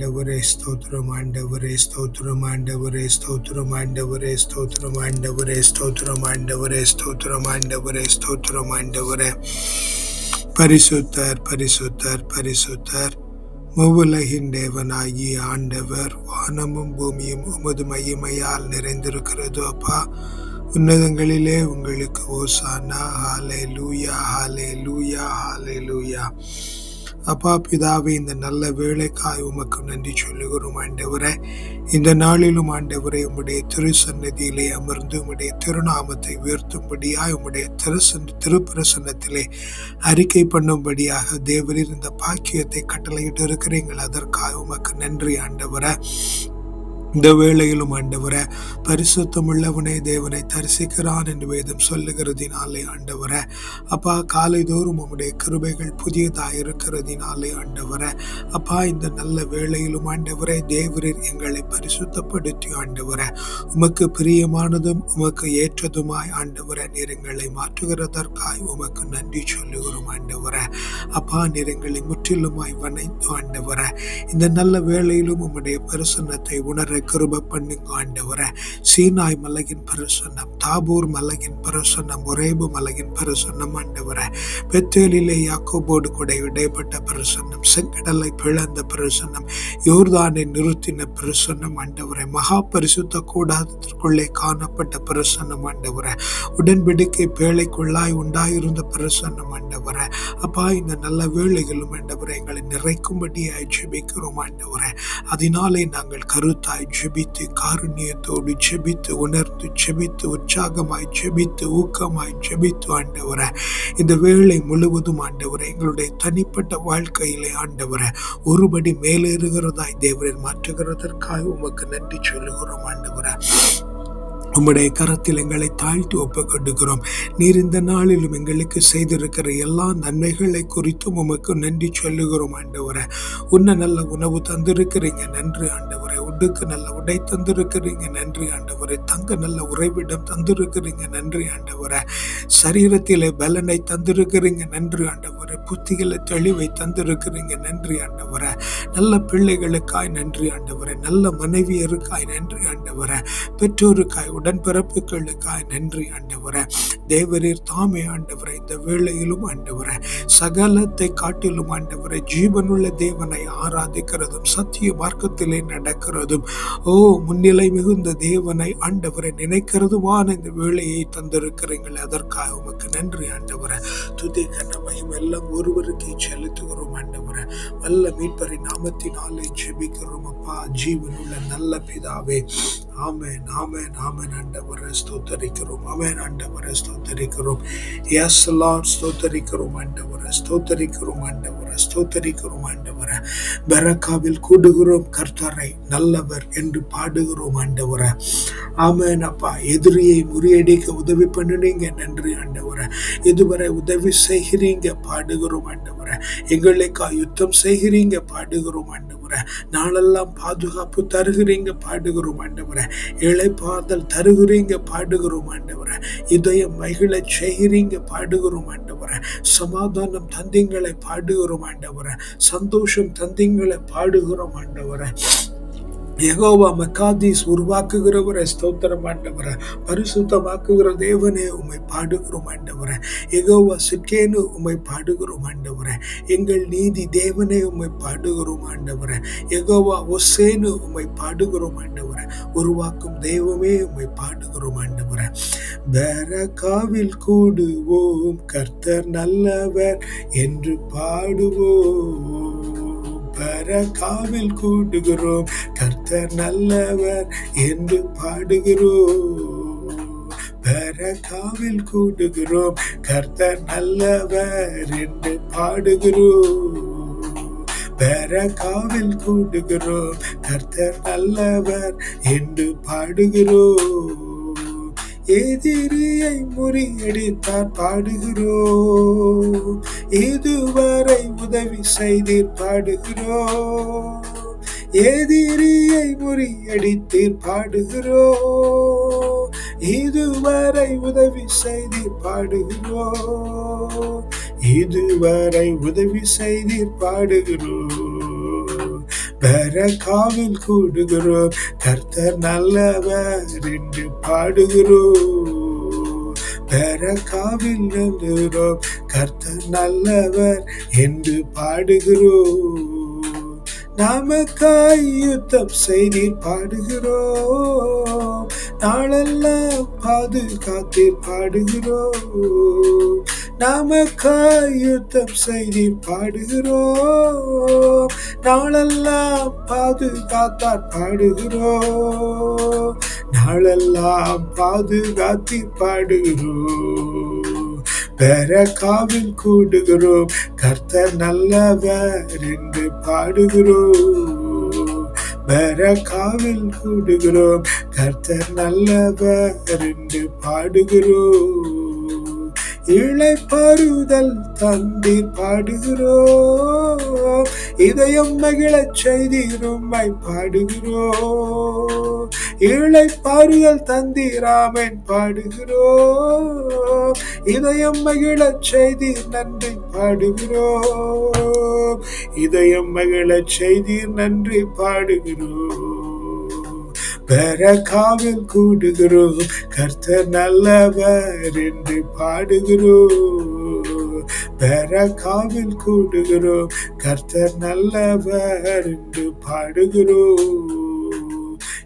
ஆண்டவரே ஸ்தோத்திரம் ஆண்டவரே ஸ்தோத்திரம் ஆண்டவரே ஸ்தோத்திரம் ஆண்டவரே ஸ்தோத்திரம் ஆண்டவரே ஸ்தோத்திரம் ஆண்டவரே ஸ்தோத்திரம் ஆண்டவரே ஸ்தோத்திரம் ஆண்டவரே. பரிசுத்தர் பரிசுத்தர் பரிசுத்தர். முவுலகின் தேவனாகி ஆண்டவர் வானமும் பூமியும் உமது மகிமையால் நிறைந்திருக்கிறது அப்பா. உன்னதங்களிலே உங்களுக்கு ஓசானா. ஹாலே லூயா ஹாலே லூயா ஹாலே லூயா அப்பா பிதாவே இந்த நல்ல வேலைக்காய் உமக்கு நன்றி சொல்லுகிறோம் ஆண்டவரே. இந்த நாளிலும் ஆண்டவரே உம்முடைய திருசன்னதியிலே அமர்ந்து உம்முடைய திருநாமத்தை உயர்த்தும்படியாய் உம்முடைய திருசன் திருப்பிரசன்னத்திலே அறிக்கை பண்ணும்படியாக தேவரில் இந்த பாக்கியத்தை கட்டளையிட்டு இருக்கிறீங்கள் அதற்காக உமக்கு நன்றி ஆண்டவரே. இந்த வேளையிலும் ஆண்டவரை பரிசுத்தமுள்ளவனே தேவனை தரிசிக்கிறான் என்று வேதம் சொல்லுகிறதினாலே ஆண்டவர அப்பா காலை தோறும் உம்முடைய கிருபைகள் புதியதாக இருக்கிறதினாலே ஆண்டவரை அப்பா இந்த நல்ல வேளையிலும் ஆண்டவரே தேவரீர் எங்களை பரிசுத்தப்படுத்தி ஆண்டவரை உமக்கு பிரியமானதும் உமக்கு ஏற்றதுமாய் ஆண்டவரை நீர் எங்களை மாற்றுகிறதற்காய் உமக்கு நன்றி சொல்லுகிறோம் ஆண்டவரை அப்பா நீர் எங்களை முற்றிலுமாய் வனைத்து ஆண்டவரை இந்த நல்ல வேளையிலும் உம்முடைய பரிசனத்தை உணர கிருப பண்ணுங்க ஆண்டவர. சீனாய் மலையின் பிரசன்னம் தாபூர் மலையின் பிரசன்னம் ஒரேபு மலையின் பிரசன்னம் ஆண்டவர. பெத்தேலிலே யாக்கோபோடு கூட இடைப்பட்ட பிரசன்னம் செங்கடலை பிளந்த பிரசன்னம் யோர்தானை நிறுத்தின பிரசன்னம் ஆண்டவரை. மகா பரிசுத்த கூடாதத்திற்குள்ளே காணப்பட்ட பிரசன்னம் ஆண்டவரை. உடன்படிக்கை பேழைக்குள்ளாய் உண்டாயிருந்த பிரசன்னம் ஆண்டவரை. அப்பா இந்த நல்ல வேளைகளும் ஆண்டவரை எங்களை நிறைக்கும்படியாய் ஜெபிக்கிறோம் ஆண்டவரை. அதனாலே நாங்கள் கருத்தாய் ஜெபித்து காருண்யத்தோடு ஜெபித்து உணர்ந்து ஜெபித்து உற்சாகமாய் ஜெபித்து ஊக்கமாய் ஜெபித்து ஆண்டவரை. இந்த வேலை முழுவதும் ஆண்டவர எங்களுடைய தனிப்பட்ட வாழ்க்கையிலே ஆண்டவரை ஒருபடி மேலேறுகிறதாய் தேவரை மாற்றுகிறதற்காக உமக்கு நன்றி சொல்லுகிறோம் ஆண்டவரை. உம்முடைய கரத்தில் எங்களை தாழ்த்தி ஒப்புக்கொண்டுகிறோம் நீர் இந்த நாளிலும் எங்களுக்கு செய்திருக்கிற எல்லா நன்மைகளை குறித்தும் உமக்கு நன்றி சொல்லுகிறோம் ஆண்டவரை. உன்ன நல்ல உணவு தந்திருக்கிறீங்க நன்றி ஆண்டவரை. உடுக்கு நல்ல உடை தந்திருக்கிறீங்க நன்றி ஆண்டவரை. தங்க நல்ல உறைவிடம் தந்திருக்கிறீங்க நன்றி ஆண்டவரை. சரீரத்திலே பலனை தந்திருக்கிறீங்க நன்றி ஆண்டவரை. புத்திகளை தெளிவை தந்திருக்கிறீங்க நன்றி ஆண்டவரை. நல்ல பிள்ளைகளுக்காய் நன்றி ஆண்டவரை. நல்ல மனைவியருக்காய் நன்றி ஆண்டவரை. பெற்றோருக்காய் உடன்பிறப்புகளுக்காய் நன்றி ஆண்டவரை. தேவரீர் தாமே ஆண்டவரை இந்த வேளையிலும் ஆண்டவரை சகலத்தை காட்டிலும் ஆண்டவரை ஜீவனுள்ள தேவனை ஆராதிக்கிறதும் சத்திய மார்க்கத்திலே நடக்கிறதும் ஓ முன்னிலை மிகுந்த தேவனை ஆண்டவரை நினைக்கிறதுமான இந்த வேலையை தந்திருக்கிறீங்கள் அதற்காக உமக்கு நன்றி ஆண்டவரை. துதி கண்ண எல்லாம் ஒருவருக்கே செலுத்துகிறோம் ஆண்டவரை. வல்ல மீட்பரை நாமத்தினாலே ஜெபிக்கிறோம் அப்பா ஜீவனுள்ள நல்ல பிதாவே. ஆமேன் ஆமேன் ஆமேன் ஆண்டவரை ஸ்தோத்தரிக்கிறோம். ஆமேன் ஆண்டவரை ஸ்தோத்தரிக்கிறோம். எஸ் லார்ட் ஸ்தோத்தரிக்கிறோம் ஆண்டவர ஸ்தோத்தரிக்கிறோம் ஆண்டவர ஸ்தோத்தரிக்கிறோம் ஆண்டவர. பெரக்காவில் கூடுகிறோம் கர்த்தரை நல்லவர் என்று பாடுகிறோம் ஆண்டவர. ஆமேன் அப்பா. எதிரியை முறியடிக்க உதவி பண்ணுனீங்க நன்றி ஆண்டவர. இதுவரை உதவி செய்கிறீங்க பாடுகிறோம் ஆண்டவரை. எங்களுக்காக யுத்தம் செய்கிறீங்க பாடுகிறோம் ஆண்டவரை. நாளெல்லாம் பாதுகாப்பு தருகிறீங்க பாடுகிறோம் ஆண்டவரை. இழைப்பாதல் தருகிறீங்க பாடுகிறோம் ஆண்டவரை. இதயம் மகிழ செய்கிறீங்க பாடுகிறோம் ஆண்டவரை. சமாதானம் தந்திங்களை பாடுகிறோம் ஆண்டவரை. சந்தோஷம் தந்திங்களை பாடுகிறோம் ஆண்டவரை. எகோவா மக்காதீஸ் உருவாக்குகிறவரை ஸ்தோத்திரம் ஆண்டவரை. பரிசுத்தமாக்குகிற தேவனே உம்மை பாடுகிறோம் ஆண்டவரை. யெகோவா சிக்கேனு உம்மை பாடுகிறோம் ஆண்டவரை. எங்கள் நீதி தேவனே உம்மை பாடுகிறோம் ஆண்டவரை. யெகோவா ஒசேனு உம்மை பாடுகிறோம் ஆண்டவரை. உருவாக்கும் தெய்வமே உம்மை பாடுகிறோம் ஆண்டவரை. பெரகாவில் கூடுவோம் கர்த்தர் நல்லவர் என்று பாடுவோம். பரகாவில் கூடுகிறோம். கர்த்தர் நல்லவர் என்று பாடுகிறோம். பரகாவில் கூடுகிறோம். கர்த்தர் நல்லவர் என்று பாடுகிறோம். பரகாவில் கூடுகிறோம். கர்த்தர் நல்லவர் என்று பாடுகிறோம். எதிரியை முறியடித்தார் பாடுகிறோம். இதுவரை உதவி செய்தீர் பாடுகிறோம். எதிரியை முறியடித்தீர் பாடுகிறோம். இதுவரை உதவி செய்தீர் பாடுகிறோம். இதுவரை உதவி செய்தீர் பாடுகிறோம். பெரகாவில் கூடுகிறோம். கர்த்தர் நல்லவர் என்று பாடுகிறோம். பெரகாவில் நல்லுகிறோம் கர்த்தர் நல்லவர் என்று பாடுகிறோம். நமக்காய் யுத்தம் செய்தி பாடுகிறோம். நாளெல்லாம் பாதுகாத்து பாடுகிறோம். நமக்காய் யுத்தம் செய்தி பாடுகிறோம். நாளெல்லாம் பாதுகாத்தார் பாடுகிறோம். நாளெல்லாம் பாதுகாத்தி பாடுகிறோம். பெரகாவில் கூடுகிறோம். கர்த்தர் நல்லவர் என்று பாடுகிறோம். பெரகாவில் கூடுகிறோம். கர்த்தர் நல்லவர் என்று பாடுகிறோம். இழைப்பறுதல் தந்தி பாடுகிறோம். இதயம் மகிழச் செய்தீர் உம்மை பாடுகிறோம். இழைப்பாறுதல் தந்தீராமன் பாடுகிறோம். இதயம் மகிழச் செய்தி நன்றி பாடுகிறோம். இதயம் மகிழச் செய்தி நன்றி பாடுகிறோம். பெரகாவில் கூடுகிறோம். கர்த்தர் நல்லவர் என்று பாடுகிறோம். பெரகாவில் கூடுகிறோம். கர்த்தர் நல்லவர் என்று பாடுகிறோம்.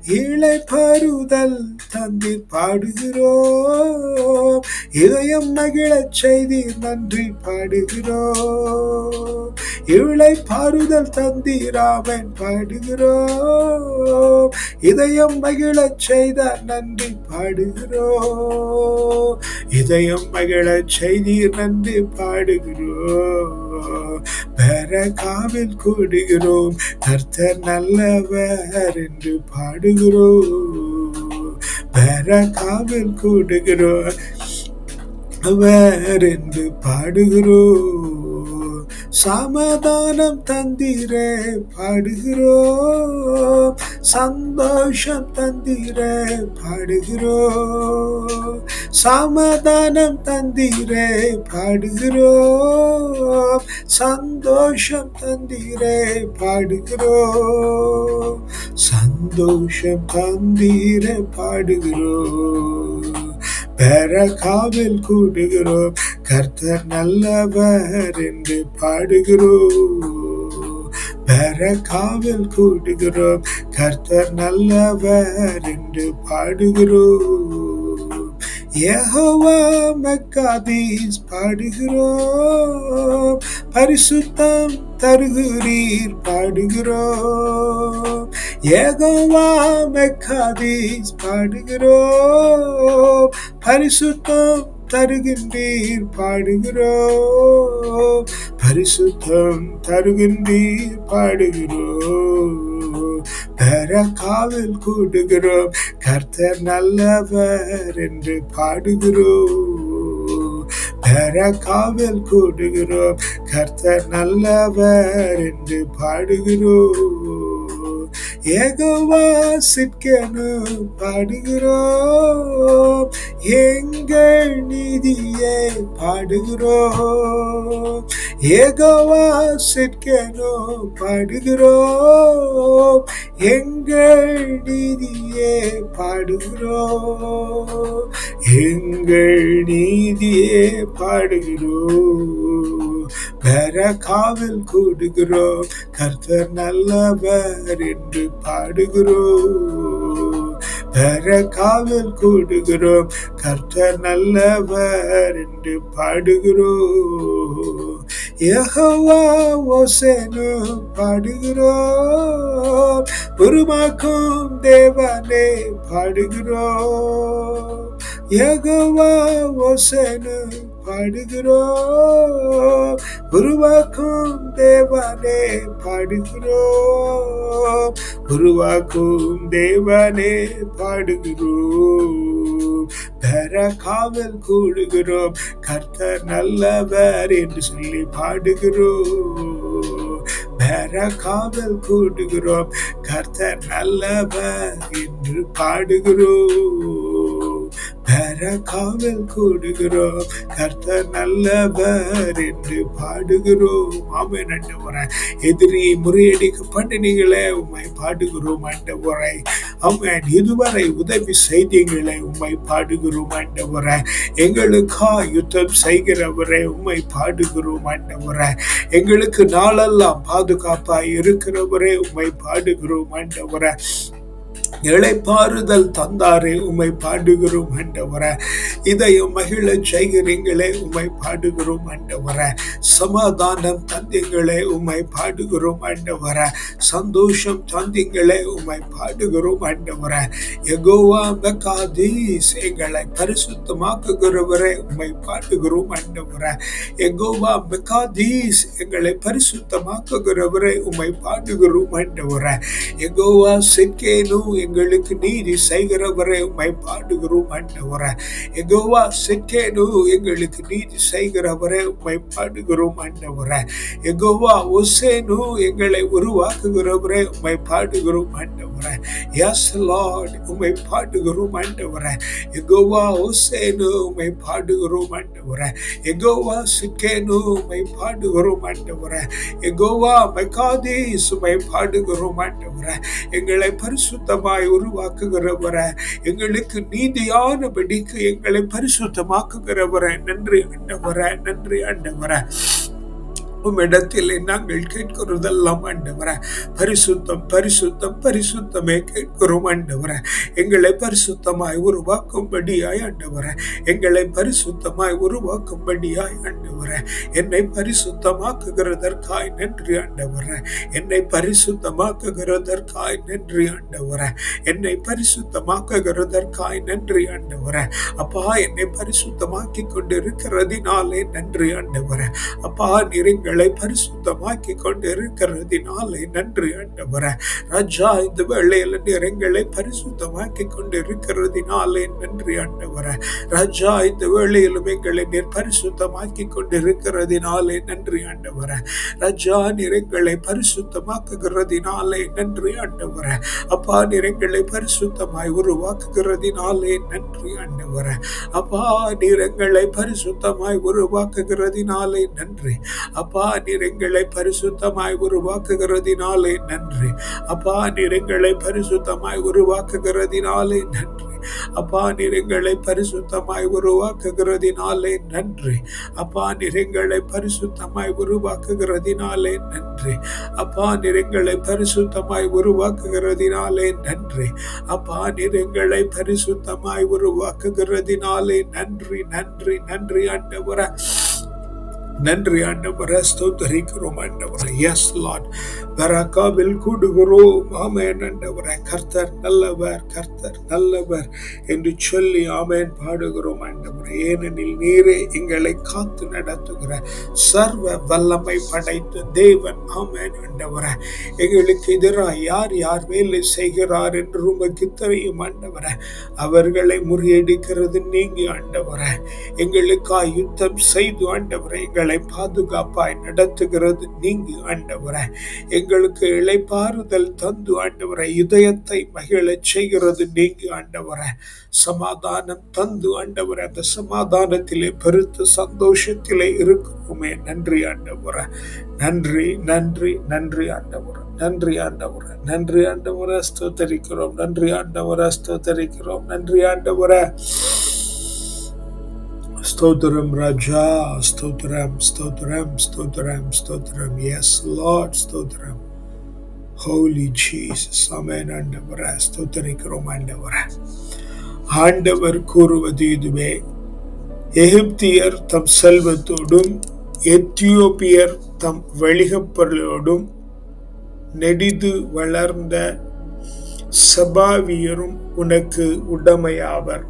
இளை பருதல் தந்தி பாடுகிறோம். இதயம் மகிழச் செய்தி நன்றி பாடுகிறோம். இவளை பாருதல் தந்தி ராமன் பாடுகிறோம். இதயம் மகிழச் செய்த நன்றி பாடுகிறோம். இதயம் மகிழச் செய்தி நன்றி பாடுகிறோம். பெரகாவில் கூடுகிறோம். கர்த்தர் நல்லவர் என்று பாடுகிறோம். பெரகாவில் கூடுகிறோம். அவர் என்று பாடுகிறோம். சமாதானம் தந்திர பாடுகிறோம். சந்தோஷம் தந்திர பாடுகிறோம். சமாதானம் தந்திர பாடுகிறோம். சந்தோஷம் தந்திர பாடுகிறோம். சந்தோஷம் தந்திர பாடுகிறோம். பெரகாவில் கூடுகிறோம். கர்த்தர் நல்லவர் என்று பாடுகிறோம். பெரகாவில் கூடுகிறோம். கர்த்தர் நல்லவர் என்று பாடுகிறோம். யெகோவா மெக்காதீஸ் பாடுகிறோம். பரிசுத்தம் தருகிறீர் பாடுகிறோம். யெகோவா மெக்காதீஸ் பாடுகிறோம். பரிசுத்தம் தருகின்றீர் பாடுகிறோம். பரிசுத்தம் தருகின்றீர் பாடுகிறோம். பெற காவல் கூடுகிறோம். கர்த்தர் நல்லவர் என்று பாடுகிறோம். பெற காவல் கூடுகிறோம். கர்த்தர் நல்லவர் என்று பாடுகிறோம். ஏகோவா சிற்கனு பாடுகிறோம். எங்கள் நீதியை பாடுகிறோம். ஏகோவா சிற்கனு பாடுகிறோம். எங்கள் நீதியே பாடுகிறோம். எங்கள் நீதியே பாடுகிறோம். வேற காவல் கூடுகிறோம். கர்த்தர் நல்லவர் என்று பாடுகிறோம். பெரகாவில் கூடுகிறோம். கர்த்தர் நல்லவர் என்று பாடுகிறோம். யெகோவா ஓசேனு பாடுகிறோம். உருமாக்கும் தேவனே பாடுகிறோம். யெகோவா ஓசேனு பாடுகிறோம். உருவாக்கும் தேவனே பாடுகிறோம். உருவாக்கும் தேவனே பாடுகிறோம். பெற காவல் கூடுகிறோம். கர்த்தர் நல்லவர் என்று சொல்லி பாடுகிறோம். பெற காவல் கூடுகிறோம். கர்த்தர் நல்லவர் என்று பாடுகிறோம். காவல் கூடுகிறோம். கர்த்தர் நல்லவர் என்று பாடுகிறோம். ஆமென் உரை எதிரியை முறியடிக்க பண்ணினீங்களே உம்மை பாடுகிறோம் ஆண்டவரை ஆமென். இதுவரை உதவி செய்தீங்களே உம்மை பாடுகிறோம் ஆண்டவரே எங்களுக்கா யுத்தம் செய்கிறவரே உண்மை பாடுகிறோம் ஆண்டவரே எங்களுக்கு நாளெல்லாம் பாதுகாப்பாய் இருக்கிறவரே உண்மை பாடுகிறோம் ஆண்டவரே இழைப்பாறுதல் தந்தாரே உமை பாடுகிறோம் ஆண்டவர. இதயம் மகிழ செய்கிறீங்களே உமை பாடுகிறோம் ஆண்டவர. சமாதானம் தந்தீங்களே உமை பாடுகிறோம் ஆண்டவர. சந்தோஷம் தந்தீங்களே உமை பாடுகிறோம் ஆண்டவர. எகோவா மெகாதீஸ் எங்களை பரிசுத்தமாக்குகிறவரே உமை பாடுகிறோம் ஆண்டவர. எகோவா மெகாதீஸ் எங்களை பரிசுத்தமாக்குகிறவரே உமை பாடுகிறோம் ஆண்டவர. எகோவா சிக்கேனு எங்களுக்கு நீதி செய்கிறவரை உம்மை பாடுகிறோம் ஆண்டவரே. எகோவா செக்கேனு எங்களுக்கு நீதி செய்கிறவரை உம்மை பாடுகிறோம் ஆண்டவரே. எகோவா ஒசேனு எங்களை உருவாக்குகிறவரை உம்மை பாடுகிறோம் ஆண்டவரே. எஸ் லார்ட் உம்மை பாடுகிறோம் ஆண்டவரே. எகோவா ஒசேனு உம்மை பாடுகிறோம் ஆண்டவரே. எகோவா சிக்கேனு உம்மை பாடுகிறோம் ஆண்டவரே. எகோவா மெகாதி சுமை பாடுகிறோம் ஆண்டவரே. எங்களை பரிசுத்தமாய் உருவாக்குகிறவர. எங்களுக்கு நீதியானபடிக்கு எங்களை பரிசுத்தமாக்குகிறவர. நன்றி ஆண்டவர நன்றி ஆண்டவர. உம்மிடத்திலே நாங்கள் கேட்கிறதெல்லாம் ஆண்டவர. பரிசுத்தம் பரிசுத்தம் பரிசுத்தமே கேட்கிறோம் ஆண்டவர. எங்களை பரிசுத்தமாய் உருவாக்கும்படியாய் ஆண்டவர. எங்களை பரிசுத்தமாய் உருவாக்கும்படியாய் ஆண்டவர. என்னை பரிசுத்தமாக்குகிறதற்காய் நன்றி ஆண்டவர. என்னை பரிசுத்தமாக்குகிறதற்காய் நன்றி ஆண்டவர. என்னை பரிசுத்தமாக்குகிறதற்காய் நன்றி ஆண்டவர. அப்பா என்னை பரிசுத்தமாக்கி கொண்டிருக்கிறதினாலே நன்றி ஆண்டவர. அப்பா நீர் எங்களை பரிசுத்தமாக்கி கொண்டு இருக்கிறதினாலே நன்றி ஆண்டவர. ராஜா இந்த வேளையில நீர் எங்களை பரிசுத்தமாக்கி கொண்டிருக்கிறதினாலே நன்றி ஆண்டவர. ராஜா இந்த வேளையிலும் எங்களை நீர் பரிசுத்தமாக்கி கொண்டிருக்கிறதினாலே நன்றி ஆண்டவர. ராஜா நீர் எங்களை பரிசுத்தமாக்குகிறதினாலே நன்றி ஆண்டவர. அப்பா நீர் எங்களை பரிசுத்தமாய் உருவாக்குகிறதினாலே நன்றி ஆண்டவர. அப்பா நீர் எங்களை பரிசுத்தமாய் உருவாக்குகிறதினாலே நன்றி. அப்பா நீர் எங்களை பரிசுத்தமாய் உருவாக்குகிறதினாலே நன்றி. அப்பா நீர் எங்களை பரிசுத்தமாய் உருவாக்குகிறதினாலே நன்றி. அப்பா நீர் எங்களை பரிசுத்தமாய் உருவாக்குகிறதினாலே நன்றி. அப்பா நீர் எங்களை பரிசுத்தமாய் உருவாக்குகிறதினாலே நன்றி. அப்பா நீர் எங்களை பரிசுத்தமாய் உருவாக்குகிறதினாலே நன்றி. அப்பா நீர் எங்களை பரிசுத்தமாய் உருவாக்குகிறதினாலே நன்றி நன்றி நன்றி ஆண்டவர நன்றி ஆண்டவரை ஸ்தோத்தரிக்கிறோம் ஆண்டவரை. S Lord பரக்காவில் கூடுகிறோம். ஆமேன் ஆண்டவரை. கர்த்தர் நல்லவர் கர்த்தர் நல்லவர் என்று சொல்லி ஆமேன் பாடுகிறோம் ஆண்டவர். ஏனெனில் நீரே எங்களை காத்து நடத்துகிற சர்வ வல்லமை படைத்த தேவன். ஆமேன் ஆண்டவரை. எங்களுக்கு எதிராக யார் யார் வேலை செய்கிறார் என்று உமக்கு தெரியும் ஆண்டவர. அவர்களை முறியடிக்கிறது நீங்க ஆண்டவர. எங்களுக்காக யுத்தம் செய்து ஆண்டவர எங்களை பாதுகாப்பாய் நடத்துகிறது நீங்க ஆண்டவர. எங்களுக்கு இழைப்பாறுதல் தந்து ஆண்டவர இதயத்தை மகிழச் செய்கிறது நீங்க ஆண்டவர. சமாதானம் தந்து ஆண்டவர. அந்த சமாதானத்திலே பெருத்த சந்தோஷத்திலே இருக்கிறோமே நன்றி ஆண்டவர. நன்றி நன்றி நன்றி ஆண்டவர. நன்றி ஆண்டவர. நன்றி ஆண்டவர ஸ்தோத்தரிக்கிறோம். நன்றி ஆண்டவர ஸ்தோத்தரிக்கிறோம். நன்றி ஆண்டவர. ஸ்தோத்திரம் ராஜா. ஸ்தோத்திரம் ஸ்தோத்திரம் ஸ்தோத்திரம் ஸ்தோத்திரம். எஸ் லார்ட் ஸ்தோத்திரம். Holy Jesus, Amen ஆண்டவர. ஸ்தோத்தரிக்கிறோம் ஆண்டவர. ஆண்டவர் கூறுவது இதுவே. எகிப்தியர் தம் செல்வத்தோடும் எத்தியோப்பியர் தம் வெளிகப்பொருளோடும் நெடிது வளர்ந்த சபாவியரும் உனக்கு உடமையாவர்.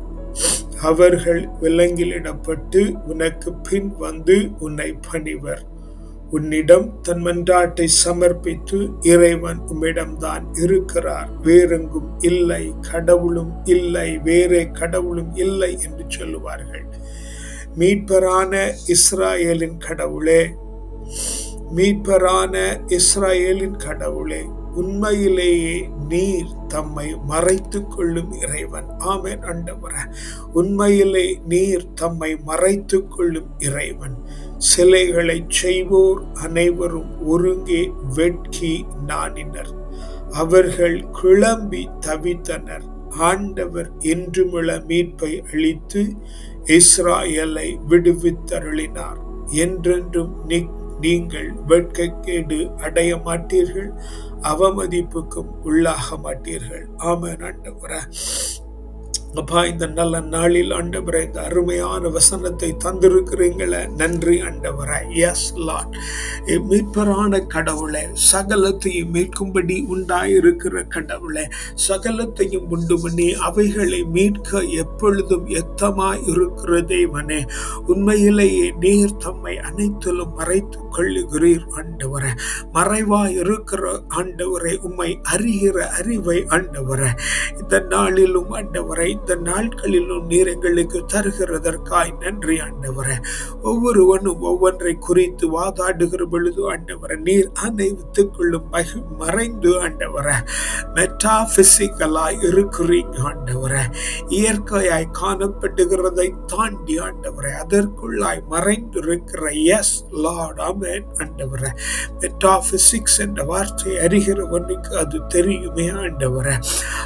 அவர்கள் விலங்கிலிடப்பட்டு உனக்கு பின் வந்து உன்னை பணிவர். உன்னிடம் தன் மன்றாட்டை சமர்ப்பித்து இறைவன் உம்மிடம்தான் இருக்கிறார். வேறெங்கும் இல்லை கடவுளும் இல்லை வேறே கடவுளும் இல்லை என்று சொல்லுவார்கள். மீட்பரான இஸ்ராயேலின் கடவுளே மீட்பரான இஸ்ராயேலின் கடவுளே உண்மையிலேயே நீர் தம்மை மறைத்து கொள்ளும் இறைவன். ஆமேன் அண்டவர உண்மையிலே நீர் தம்மை மறைத்து கொள்ளும் இறைவன். சிலைகளை செய்வோர் அனைவரும் ஒருங்கே வெட்கி நாணினர். அவர்கள் கிளம்பி தவித்தனர். ஆண்டவர் என்றுமிழ மீட்பை அளித்து இஸ்ராயலை விடுவித்தருளினார். என்றென்றும் நீங்கள் வெட்கக்கேடு அடைய மாட்டீர்கள் அவமதிப்புக்கும் உள்ளாக மாட்டீர்கள் ஆமன் ஆண்டவர அப்பா இந்த நல்ல நாளில் ஆண்டவரை இந்த அருமையான வசனத்தை தந்திருக்கிறீங்களே. நன்றி ஆண்டவரை. எஸ் லாட் மீட்பரான கடவுளை சகலத்தையும் மீட்கும்படி உண்டாயிருக்கிற கடவுளை சகலத்தையும் உண்டு பண்ணி அவைகளை மீட்க எப்பொழுதும் எத்தமாய் இருக்கிற தேவனே உண்மையிலேயே நீர் தம்மை அனைத்திலும் மறைத்து கொள்ளுகிறீர் ஆண்டவரை. மறைவாய் இருக்கிற ஆண்டவரை உம்மை அறிகிற அறிவை ஆண்டவரை. இந்த நாளிலும் ஆண்டவரை இந்த நாட்களிலும் நீர் எங்களுக்கு தருகிறதற்காய் நன்றி ஆண்டவரே. ஒவ்வொருவனும் ஒவ்வொன்றை குறித்து வாதாடுகிற பொழுது ஆண்டவரை நீர் அதை வித்துக்கொள்ளும் மகி மறைந்து ஆண்டவரை. மெட்டாபிசிக்கலாய் இருக்கிறீங்க ஆண்டவரை. இயற்கையாய் காணப்படுகிறதை தாண்டி ஆண்டவரை அதற்குள்ளாய் மறைந்து இருக்கிற எஸ் லார்ட் அமேன் ஆண்டவரை. மெட்டாபிசிக்ஸ் என்ற வார்த்தை அறிகிறவனுக்கு அது தெரியுமே ஆண்டவரை.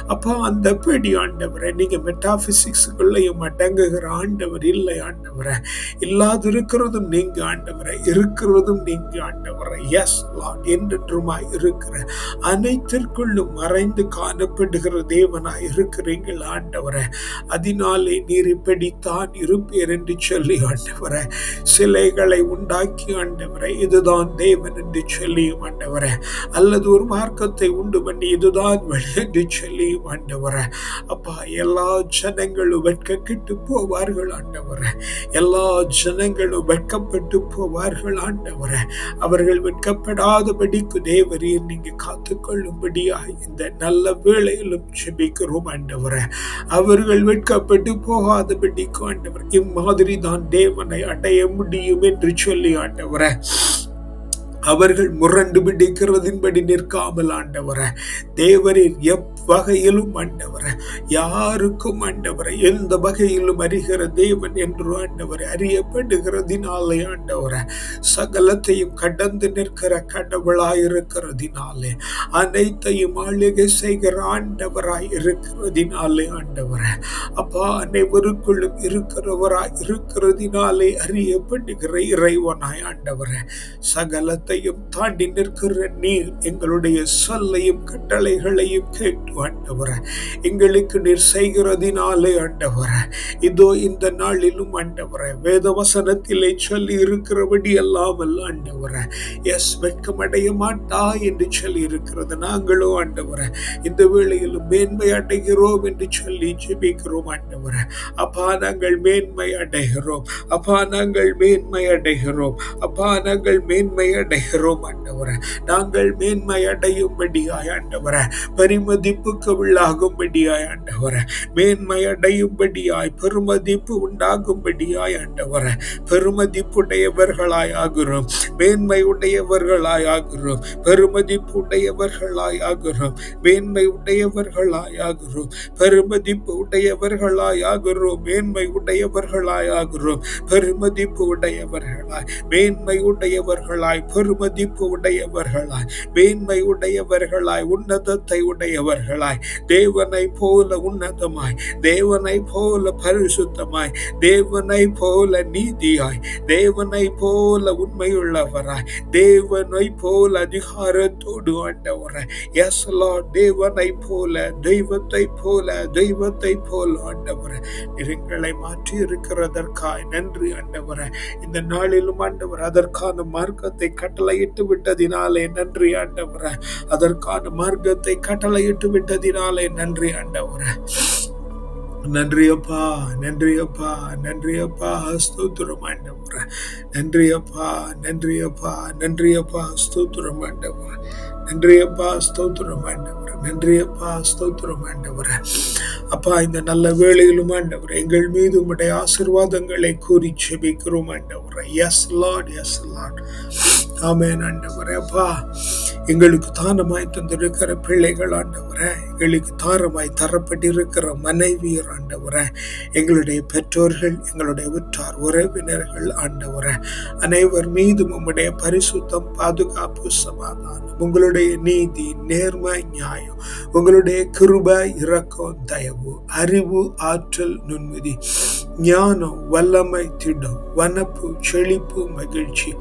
அப்போ அந்த படி ஆண்டவரை நீங்க மெட்டாபிசிக்ஸுக்குள்ளேயும் அடங்குகிற ஆண்டவர் இல்லை ஆண்டவரை. இல்லாதிருக்கிறதும் நீங்க ஆண்டவரை. இருக்கிறதும் நீங்க ஆண்டவரை. எஸ் லாட் என்றென்றுமாய் இருக்கிற அனைத்திற்குள்ளும் மறைந்து காணப்படுகிற தேவனாய் இருக்கிறீங்கள் ஆண்டவரை. அதனாலே நீர் இப்படித்தான் இருப்பீர் என்று சொல்லி ஆண்டவரை. சிலைகளை உண்டாக்கி ஆண்டவரை. இதுதான் தேவன் என்று சொல்லியும் ஆண்டவரை. அல்லது ஒரு மார்க்கத்தை உண்டு பண்ணி இதுதான் வழி என்று சொல்லியும் ஆண்டவரை. அப்பா எல்லா ஜனங்களும் வெட்கக்கிட்டு போவார்கள் ஆண்டவர. எல்லா ஜனங்களும் வெட்கப்பட்டு போவார்கள் ஆண்டவர. அவர்கள் வெட்கப்படாதபடிக்கு தேவரீர் நீங்க காத்துக்கொள்ளும்படியா இந்த நல்ல வேளையிலும் செபிக்கிறோம் ஆண்டவர. அவர்கள் வெட்கப்பட்டு போகாதபடிக்கு ஆண்டவர் இம்மாதிரி தான் தேவனை அடைய முடியும் என்று சொல்லி ஆண்டவர. அவர்கள் முரண்டு பிடிக்கிறதின்படி நிற்காமல் ஆண்டவர தேவரின் எவ்வகையிலும் ஆண்டவர யாருக்கும் ஆண்டவர எந்த வகையிலும் அறிகிற தேவன் என்று ஆண்டவர் அறியப்படுகிறதினாலே ஆண்டவர சகலத்தையும் கடந்து நிற்கிற கடவுளாயிருக்கிறதினாலே அனைத்தையும் ஆளுகை செய்கிற ஆண்டவராய் இருக்கிறதினாலே ஆண்டவர அப்பா அனைவருக்குள்ளும் இருக்கிறவராய் இருக்கிறதினாலே அறியப்படுகிற இறைவனாய் ஆண்டவர சகலத்தை எல்லாவற்றையும் தாண்டி நிற்கிற நீர் எங்களுடைய சொல்லையும் கட்டளைகளையும் கேட்டு ஆண்டவர எங்களுக்கு நீர் செய்கிறதினாலே ஆண்டவர. இதோ இந்த நாளிலும் ஆண்டவர வேதவசனத்திலே சொல்லி இருக்கிறபடி அல்லாமல் ஆண்டவர. எஸ் வெட்கமடைய மாட்டா என்று சொல்லி இருக்கிறது. நாங்களோ ஆண்டவர இந்த வேளையிலும் மேன்மை அடைகிறோம் என்று சொல்லி ஜெபிக்கிறோம் ஆண்டவர. அப்பா நாங்கள் மேன்மை அடைகிறோம். அப்பா நாங்கள் மேன்மை அடைகிறோம். அப்பா நாங்கள் மேன்மை அடை அடைகிறோம் ஆண்டவர. நாங்கள் மேன்மை அடையும்படியாய் ஆண்டவர. பரிமதிப்புக்கு உள்ளாகும்படியாய் ஆண்டவர. மேன்மை அடையும்படியாய் பெருமதிப்பு உண்டாகும்படியாய் ஆண்டவர. பெருமதிப்புடையவர்களாய் ஆகிறோம். மேன்மை உடையவர்களாய் ஆகிறோம். பெருமதிப்பு உடையவர்களாய் ஆகிறோம். மேன்மை உடையவர்களாய் ஆகிறோம். பெருமதிப்பு உடையவர்களாய் ஆகிறோம். மேன்மை உடையவர்களாய் ஆகிறோம். பெருமதிப்பு உடையவர்களாய். மேன்மை உடையவர்களாய் பெருமதிப்பு உடையவர்களாய் மேன்மை உடையவர்களாய் உன்னதத்தை உடையவர்களாய் தேவனை போல உன்னதமாய் தேவனை போல பரிசுத்தமாய் தேவனை போல நீதியாய் தேவனை போல உண்மையுள்ளவராய் தேவனை போல அதிகாரத்தோடு ஆண்டவரை எஸ் தேவனை போல தெய்வத்தை போல தெய்வத்தை போல ஆண்டவரை. நிறங்களை மாற்றி இருக்கிறதற்காய் நன்றி ஆண்டவரை. இந்த நாளிலும் ஆண்டவர் அதற்கான மார்க்கத்தை கட்டளையிட்டு விட்டதினாலே நன்றி ஆண்டவர. அதற்கான மார்க்கத்தை கட்டளையிட்டு விட்டதினாலே நன்றி ஆண்டவர. நன்றியப்பா நன்றியப்பா நன்றியப்பா. ஸ்தோத்திரம் ஆண்டவர. நன்றியப்பா நன்றியப்பா நன்றியப்பா. ஸ்தோத்திரம் ஆண்டவர. நன்றியப்பா ஸ்தோத்திரம் ஆண்டவர். நன்றியப்பா ஸ்தோத்திரம் ஆண்டவர. அப்பா இந்த நல்ல வேளையிலும் ஆண்டவர் எங்கள் மீது உடைய ஆசிர்வாதங்களை கூறி செபிக்கிறோம் ஆண்டவர். Yes lord yes lord amen. ஆண்டவரேப்பா எங்களுக்கு தானமாய் தந்திருக்கிற பிள்ளைகள் ஆண்டவரே எங்களுக்கு தாரமாய் தரப்பட்டிருக்கிற மனைவியர் ஆண்டவரே எங்களுடைய பெற்றோர்கள் எங்களுடைய உற்றார் உறவினர்கள் ஆண்டவரே அனைவர் மீதும் உம்முடைய பரிசுத்தம் பாதுகாப்பு சமாதானம் உங்களுடைய நீதி நேர்மை நியாயம் உங்களுடைய கிருப இரக்கம் தயவு அறிவு ஆற்றல் நுண்மதி ஞானம் வல்லமை திடம் வனப்பு செழிப்பு மகிழ்ச்சி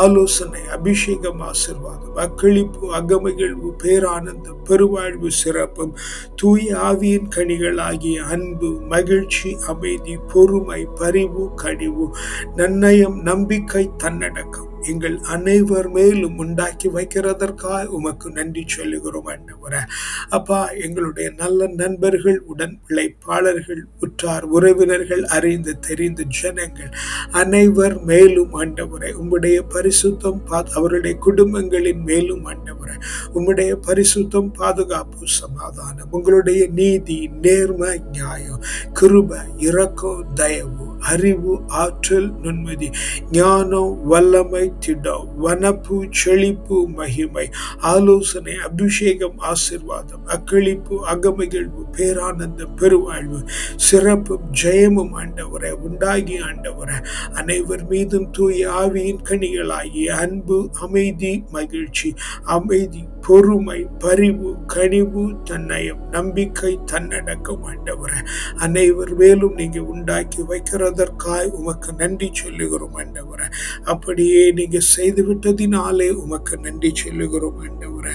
ஆலோசனை அபிஷேகம் ஆசிர்வாதம் அக்களிப்பு அகமகிழ்வு பேரானந்தம் பெருவாழ்வு சிறப்பும் தூய ஆவியின் கனிகள் ஆகிய அன்பு மகிழ்ச்சி அமைதி பொறுமை பரிவு கனிவு நன்னயம் நம்பிக்கை தன்னடக்கம். எங்கள் அனைவர் மேலும் உண்டாக்கி வைக்கிறதற்காக உமக்கு நன்றி சொல்லுகிறோம் ஆண்டவரே அப்பா எங்களுடைய நல்ல நண்பர்கள் உடன் உழைப்பாளர்கள் உற்றார் உறவினர்கள் அறிந்து தெரிந்த ஜனங்கள் அனைவர் மேலும் ஆண்டவரை உம்முடைய பரிசுத்தம் அவருடைய குடும்பங்களின் மேலும் ஆண்டவரை உம்முடைய பரிசுத்தம் பாதுகாப்பு சமாதானம் உங்களுடைய நீதி நேர்மை நியாயம் கிருப இரக்கம் தயவு அறிவு ஆற்றல் நுண்மதி ஞானம் வல்லமை திடம் வனப்பு செழிப்பு மகிமை ஆலோசனை அபிஷேகம் ஆசிர்வாதம் அக்களிப்பு அகமகிழ்வு பேரானந்தம் பெருவாழ்வு சிறப்பும் ஜெயமும் ஆண்டவரை உண்டாகி ஆண்டவரை அனைவர் மீதும் தூய் ஆவியின் கனிகளாகிய அன்பு அமைதி மகிழ்ச்சி அமைதி பொறுமை பரிவு கனிவு தன்னயம் நம்பிக்கை தன்னடக்கம் ஆண்டவர. அனைவர் மேலும் நீங்க உண்டாக்கி வைக்கிறதற்காய் உமக்கு நன்றி சொல்லுகிறோம் ஆண்டவர. அப்படியே நீங்க செய்துவிட்டதினாலே உமக்கு நன்றி சொல்லுகிறோம் ஆண்டவர.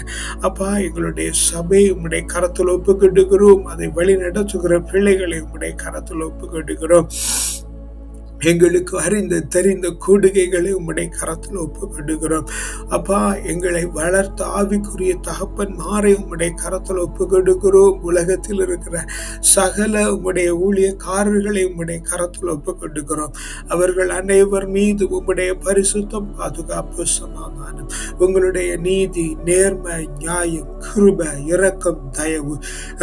அப்பா எங்களுடைய சபை உம்முடைய கரத்தில் ஒப்புக்கிட்டுகிறோம் அதை வழி நடத்துகிற பிள்ளைகளை உம்முடைய கரத்தில் ஒப்புக்கிட்டுகிறோம் எங்களுக்கு அறிந்த தெரிந்த கூடுகைகளை உம்முடைய கரத்தில் ஒப்புக்கொடுகிறோம் அப்பா எங்களை வளர்த்த ஆவிக்குரிய தகப்பன் மாறை உம்முடைய கரத்தில் ஒப்புக்கொடுக்கிறோம். உலகத்தில் இருக்கிற சகல உம்முடைய ஊழியக்காரர்களை உம்முடைய கரத்தில் ஒப்புக்கொடுக்கிறோம். அவர்கள் அனைவர் மீது உம்முடைய பரிசுத்தம் பாதுகாப்பு சமாதானம் உங்களுடைய நீதி நேர்மை நியாயம் கிருப இரக்கம் தயவு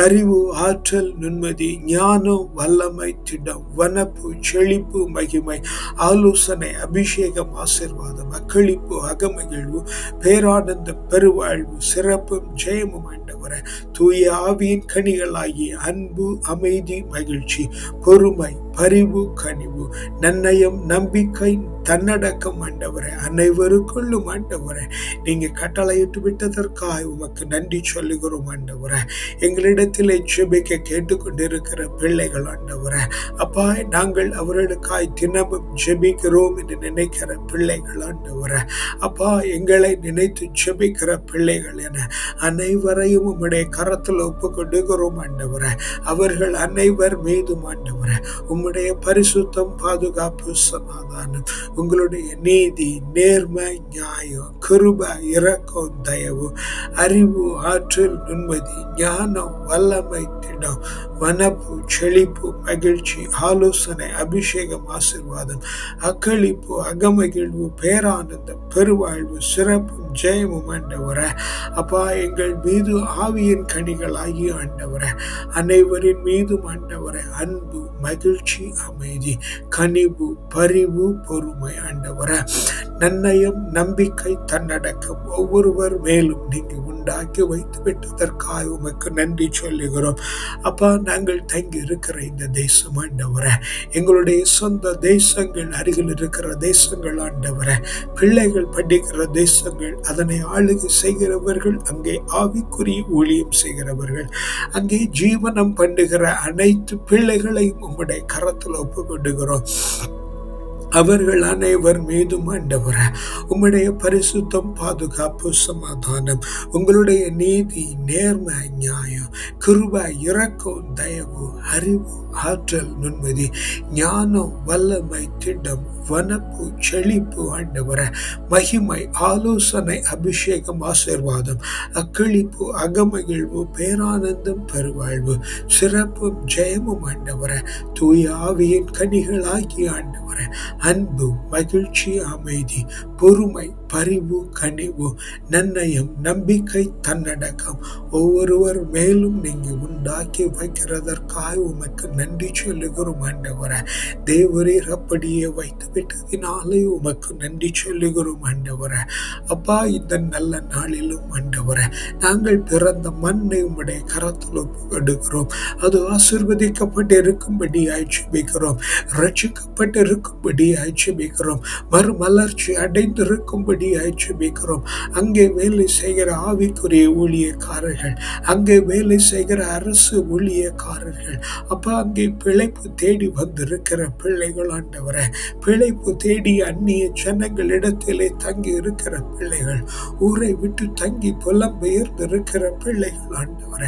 அறிவு ஆற்றல் நுண்மதி ஞானம் வல்லமை திடம் வனப்பு செழிப்பு மகிமை ஆலோசனை அபிஷேகம் ஆசிர்வாதம் அக்களிப்பு அகமகிழ்வு பேரானந்த பெருவாழ்வு சிறப்பும் ஜெயமும் ஆண்டவர. தூய ஆவியின் கனிகளாகிய அன்பு அமைதி மகிழ்ச்சி பொறுமை பரிவு கனிவு நன்னயம் நம்பிக்கை தன்னடக்கம் ஆண்டவரே. அனைவருக்குள்ளும் ஆண்டவரே நீங்க கட்டளையிட்டு விட்டதற்காக உமக்கு நன்றி சொல்லுகிறோம் ஆண்டவரே. எங்களிடத்தில் ஜெபிக்க கேட்டுக்கொண்டிருக்கிற பிள்ளைகள் ஆண்டவரே அப்பா நாங்கள் அவர்களுக்காய் தினமும் ஜெபிக்கிறோம் என்று நினைக்கிற பிள்ளைகள் ஆண்டவரே. அப்பா எங்களை நினைத்து ஜெபிக்கிற பிள்ளைகள் என அனைவரையும் உம்முடைய கரத்தில் ஒப்பு கொடுக்கிறோம் ஆண்டவரை. அவர்கள் அனைவர் மீதும் ஆண்டவரே உம் உம்முடைய பரிசுத்தம் பாதுகாப்பு சமாதானம் உங்களுடைய நீதி நேர்மை நியாயம் கிருப இறக்கம் தயவு அறிவு ஆற்றல் நுண்மதி ஞானம் வல்லமை திடம் வனப்பு செழிப்பு மகிழ்ச்சி ஆலோசனை அபிஷேகம் ஆசிர்வாதம் அக்களிப்பு அகமகிழ்வு பேரானந்தம் பெருவாழ்வு சிறப்பு ஜெயமும் ஆண்டவரை. அப்பா எங்கள் மீது ஆவியின் கனிகள் ஆகிய அனைவரின் மீதும் ஆண்டவரை அன்பு மகிழ்ச்சி அமைதி கனிவு பரிவு பொறுமை ஆண்டவரை. நன்னயம் நம்பிக்கை தன்னடக்கம் ஒவ்வொருவர் மேலும் நீங்கள் உண்டாக்கி வைத்து விட்டதற்காக உமக்கு நன்றி சொல்லுகிறோம். அப்பா நாங்கள் தங்கி இருக்கிற இந்த தேசம் ஆண்டவரை எங்களுடைய சொந்த தேசங்கள் அருகில் இருக்கிற தேசங்கள் ஆண்டவரை. பிள்ளைகள் படிக்கிற தேசங்கள் அதனை ஆளுகை செய்கிறவர்கள் அங்கே ஆவிக்குரிய ஊழியம் செய்கிறவர்கள். அங்கே ஜீவனம் பண்ணுகிற அனைத்து பிள்ளைகளையும் உங்களுடைய கரத்தில் ஒப்புக்கொண்டுகிறோம். அவர்கள் அனைவர் மீதும் ஆண்டவர உம்முடைய பரிசுத்தம் பாதுகாப்பு சமாதானம் உங்களுடைய நீதி நேர்மை நியாயம் கிருப இறக்கம் தயவு அறிவு ஆற்றல் நுண்மதி ஞானம் வல்லமை திட்டம் வனப்பு செழிப்பு ஆண்டவர மகிமை ஆலோசனை அபிஷேகம் ஆசிர்வாதம் அக்கிழிப்பு அகமகிழ்வு பேரானந்தம் பெருவாழ்வு சிறப்பும் ஜெயமும் ஆண்டவர தூய ஆவியின் கனிகளாகி ஆண்டவர அன்பு மகிழ்ச்சி அமைதி பொறுமை பரிவு கனிவு நன்னயம் நம்பிக்கை தன்னடக்கம் ஒவ்வொருவர் மேலும் நீங்கள் உண்டாக்கி வைக்கிறதற்காக உமக்கு நன்றி சொல்லுகிறோம் ஆண்டவரை. தேவரீர் அப்படியே வைத்து விட்டதினாலே உமக்கு நன்றி சொல்லுகிறோம் ஆண்டவரை. அப்பா இந்த நல்ல நாளிலும் ஆண்டவரை நாங்கள் பிறந்த மண்ணை உடைய கரத்தில் ஒப்புக்கொடுக்கிறோம். அது ஆசிர்வதிக்கப்பட்டு இருக்கும்படி ஆட்சிபிக்கிறோம் ரட்சிக்கப்பட்டு இருக்கும்படி ஆட்சிபிக்கிறோம் மறுமலர்ச்சி அடைந்திருக்கும்படி ஆட்சிபிக்கிறோம் அங்கே வேலை செய்கிற ஆவிக்குரிய ஊழியக்காரர்கள் அங்கே வேலை செய்கிற அரசு ஊழியக்காரர்கள் அப்பா அங்கே பிழைப்பு தேடி வந்திருக்கிற பிள்ளைகள் ஆண்டவர பிழைப்பு தேடி அந்நிய ஜனங்களிடத்திலே தங்கி இருக்கிற பிள்ளைகள் ஊரை விட்டு தங்கி புலம்பெயர்ந்திருக்கிற பிள்ளைகள் ஆண்டவர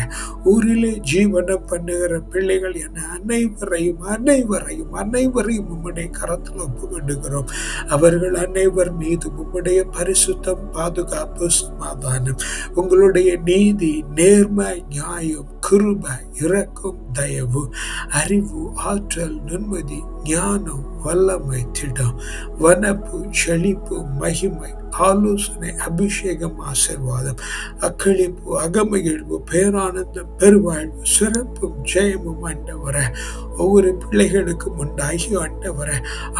ஊரிலே ஜீவனம் பண்ணுகிற பிள்ளைகள் என அனைவரையும் அனைவரையும் அனைவரையும் உம்முடைய கரத்தில் ஒப்புக்கொண்டுகிறோம் அவர்கள் அனைவர் நீ மீது உம்முடைய பரிசுத்தம் பாதுகாப்பு சமாதானம். உங்களுடைய நீதி நேர்மை நியாயம் கிருப இரக்கம் தயவு அறிவு ஆற்றல் நிம்மதி ஞானம் வல்லமை திடம் வனப்பு செழிப்பு மகிமை ஆலோசனை அபிஷேகம் ஆசிர்வாதம் அக்களிப்பு அகமகிழ்வு பேரானந்தம் பெருவாழ்வு சிறப்பும் ஜெயமும் அண்டவர. ஒவ்வொரு பிள்ளைகளுக்கும் உண்டாகி அண்டவர.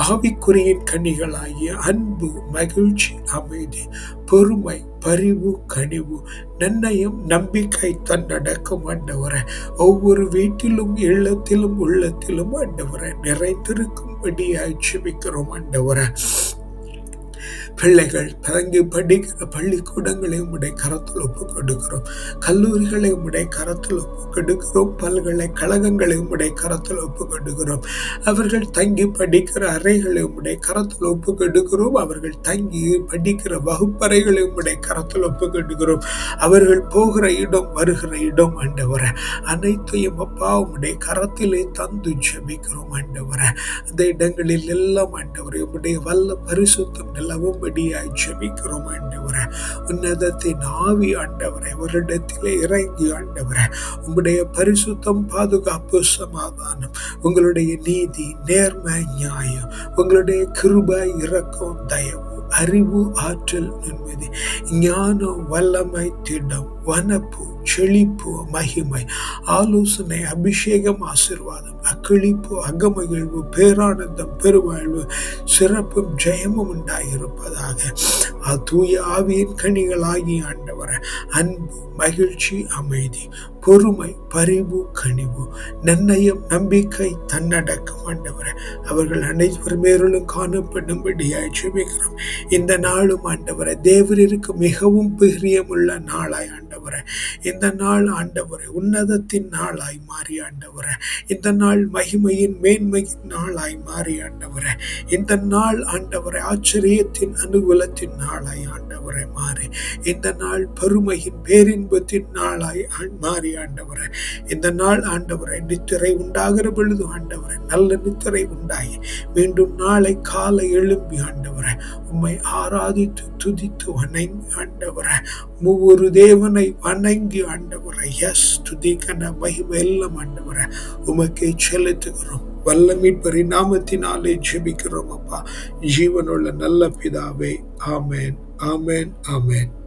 ஆவிக்குரியின் கண்ணிகளாகிய அன்பு மகிழ்ச்சி அமைதி பொறுமை பரிவு கனிவு நன்னயம் நம்பிக்கை தன்னடக்கம் ஆண்டவரை. ஒவ்வொரு வீட்டிலும் இல்லத்திலும் உள்ளத்திலும் ஆண்டவரை நிறைந்திருக்கும்படி ஆட்சிபிக்கிறோம் ஆண்டவரை. பிள்ளைகள் தங்கி படிக்கிற பள்ளிக்கூடங்களை உடைய கரத்தில் ஒப்பு கொடுக்கிறோம். கல்லூரிகளை உடைய கரத்தில் ஒப்பு கொடுக்கிறோம். பல்கலைக்கழகங்களை உடைய கரத்தில் ஒப்பு கொடுக்கிறோம். அவர்கள் தங்கி படிக்கிற அறைகளை உடைய கரத்தில் ஒப்பு கொடுக்கிறோம். அவர்கள் தங்கி படிக்கிற வகுப்பறைகளை உடைய கரத்தில் ஒப்பு கொடுக்கிறோம். அவர்கள் போகிற இடம் வருகிற இடம் ஆண்டவர. அனைத்தையும் அப்பா உடைய கரத்திலே தந்து ஜெபிக்கிறோம் ஆண்டவர. அந்த இடங்களில் எல்லாம் ஆண்டவரை உடைய வல்ல பரிசுத்தம் நிலவும் நிலவும்படியாய் ஜெபிக்கிறோம் ஆண்டவரை. உன்னதத்தின் ஆவி ஆண்டவரை. வருடத்திலே இறங்கி ஆண்டவரை. உங்களுடைய பரிசுத்தம் பாதுகாப்பு சமாதானம் உங்களுடைய நீதி நேர்மை நியாயம் உங்களுடைய கிருபை இரக்கம் தயவு அறிவு ஆற்றல் நிம்மதி ஞானம் வல்லமை திடம் வனப்பு செழிப்பு மகிமை ஆலோசனை அபிஷேகம் ஆசிர்வாதம் அக்கிழிப்பு அகமகிழ்வு பேரானந்தம் பெருவாழ்வு சிறப்பும் ஜெயமும் உண்டாயிருப்பதாக. தூய ஆவியின் கனிகளாகி ஆண்டவர அன்பு மகிழ்ச்சி அமைதி பொறுமை பரிவு கனிவு நன்னயம் நம்பிக்கை தன்னடக்கம் ஆண்டவர. அவர்கள் அனைவர் மேலும் காணப்படும்படியாய் ஜெபிக்கிறோம் இந்த நாளும் ஆண்டவர தேவரிற்கு மிகவும் பிரியமுள்ள நாளாய் ஆண்டவர். இந்த நாள் ஆண்டவரை உன்னதத்தின் நாளாய் மாறி ஆண்டவரை. இந்த நாள் மகிமையின் மேன்மையின் நாளாய் மாறி ஆண்டவரை. இந்த நாள் ஆண்டவரை ஆச்சரியத்தின் அனுகூலத்தின் நாளாய் ஆண்டவரை மாறி. இந்த நாள் பெருமையின் பேரின்பத்தின் நாளாய் மாறி ஆண்டவரை. இந்த நாள் ஆண்டவரை நித்திரை உண்டாகிற பொழுது ஆண்டவரை நல்ல நித்திரை உண்டாகி. மீண்டும் நாளை காலை எழும்பி ஆண்டவரை உம்மை ஆராதித்து துதித்து வணங்கி ஆண்டவரை. ஒவ்வொரு தேவனை உம்மை வணங்கி ஆண்டவரை. எஸ் துதிக்கன மகிமை எல்லாம் ஆண்டவரை. உமக்கே செலுத்துகிறோம். வல்ல மீட்பரி நாமத்தினாலே ஜெபிக்கிறோம் அப்பா. ஜீவனுள்ள நல்ல பிதாவே. ஆமேன் ஆமேன் ஆமேன்.